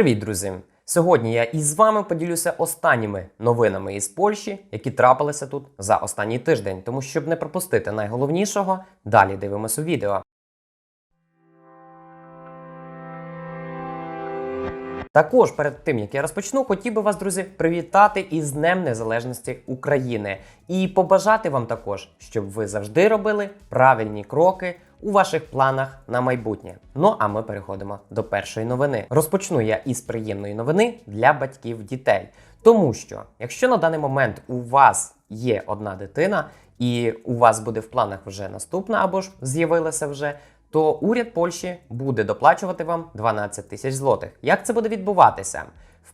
Привіт, друзі! Сьогодні я із вами поділюся останніми новинами із Польщі, які трапилися тут за останній тиждень. Тому щоб не пропустити найголовнішого, далі дивимось у відео. Також перед тим як я розпочну, хотів би вас, друзі, привітати із Днем Незалежності України і побажати вам також, щоб ви завжди робили правильні кроки у ваших планах на майбутнє. Ну а ми переходимо до першої новини. Розпочну я із приємної новини для батьків дітей. Тому що, якщо на даний момент у вас є одна дитина, і у вас буде в планах вже наступна, або ж з'явилася вже, то уряд Польщі буде доплачувати вам 12 тисяч злотих. Як це буде відбуватися?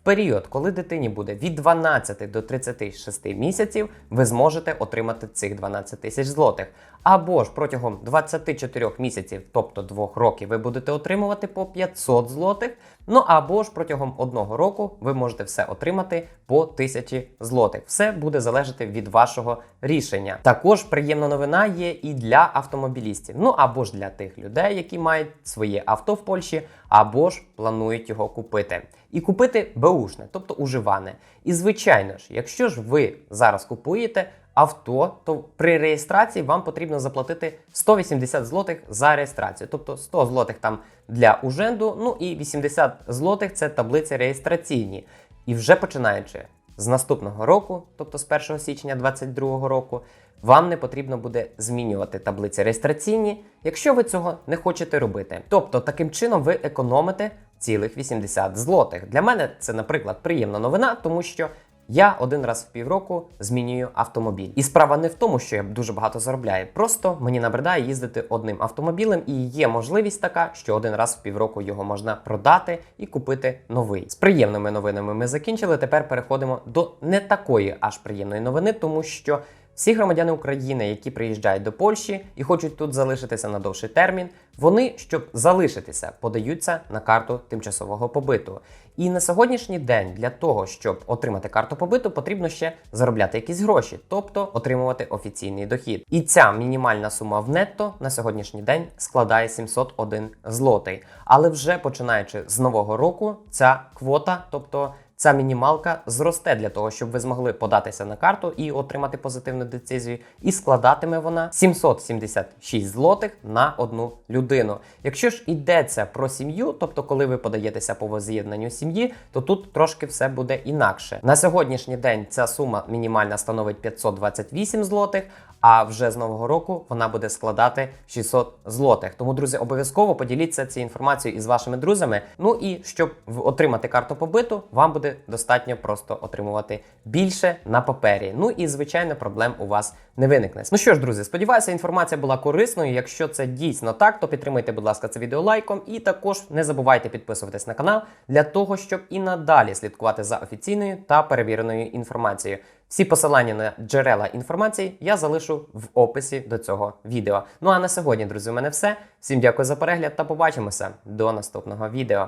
Період, коли дитині буде від 12 до 36 місяців, ви зможете отримати цих 12 тисяч злотих. Або ж протягом 24 місяців, тобто 2 років, ви будете отримувати по 500 злотих. Ну або ж протягом одного року ви можете все отримати по 1000 злотих. Все буде залежати від вашого рішення. Також приємна новина є і для автомобілістів. Ну або ж для тих людей, які мають своє авто в Польщі, або ж планують його купити. І купити беушне, тобто уживане. І звичайно ж, якщо ж ви зараз купуєте авто, то при реєстрації вам потрібно заплатити 180 злотих за реєстрацію, тобто 100 злотих там для уженду, ну і 80 злотих це таблиці реєстраційні. І вже починаючи з наступного року, тобто з 1 січня 2022 року, вам не потрібно буде змінювати таблиці реєстраційні, якщо ви цього не хочете робити. Тобто, таким чином ви економите цілих 80 злотих. Для мене це, наприклад, приємна новина, тому що я один раз в півроку змінюю автомобіль. І справа не в тому, що я дуже багато заробляю. Просто мені набридає їздити одним автомобілем, і є можливість така, що один раз в півроку його можна продати і купити новий. З приємними новинами ми закінчили. Тепер переходимо до не такої аж приємної новини, тому що. Всі громадяни України, які приїжджають до Польщі і хочуть тут залишитися на довший термін, вони, щоб залишитися, подаються на карту тимчасового побиту. І на сьогоднішній день для того, щоб отримати карту побиту, потрібно ще заробляти якісь гроші, тобто отримувати офіційний дохід. І ця мінімальна сума в нетто на сьогоднішній день складає 701 злотий. Але вже починаючи з нового року, ця квота, тобто Ця мінімалка зросте для того, щоб ви змогли податися на карту і отримати позитивну децизію. І складатиме вона 776 злотих на одну людину. Якщо ж йдеться про сім'ю, тобто коли ви подаєтеся по воз'єднанню сім'ї, то тут трошки все буде інакше. На сьогоднішній день ця сума мінімальна становить 528 злотих. А вже з нового року вона буде складати 600 злотих. Тому, друзі, обов'язково поділіться цією інформацією із вашими друзями. Ну і щоб отримати карту побиту, вам достатньо просто отримувати більше на папері. Ну і звичайно, проблем у вас не виникне. Ну що ж, друзі, сподіваюся, інформація була корисною. Якщо це дійсно так, то підтримайте, будь ласка, це відео лайком. І також не забувайте підписуватись на канал для того, щоб і надалі слідкувати за офіційною та перевіреною інформацією. Всі посилання на джерела інформації я залишу в описі до цього відео. Ну а на сьогодні, друзі, у мене все. Всім дякую за перегляд та побачимося до наступного відео.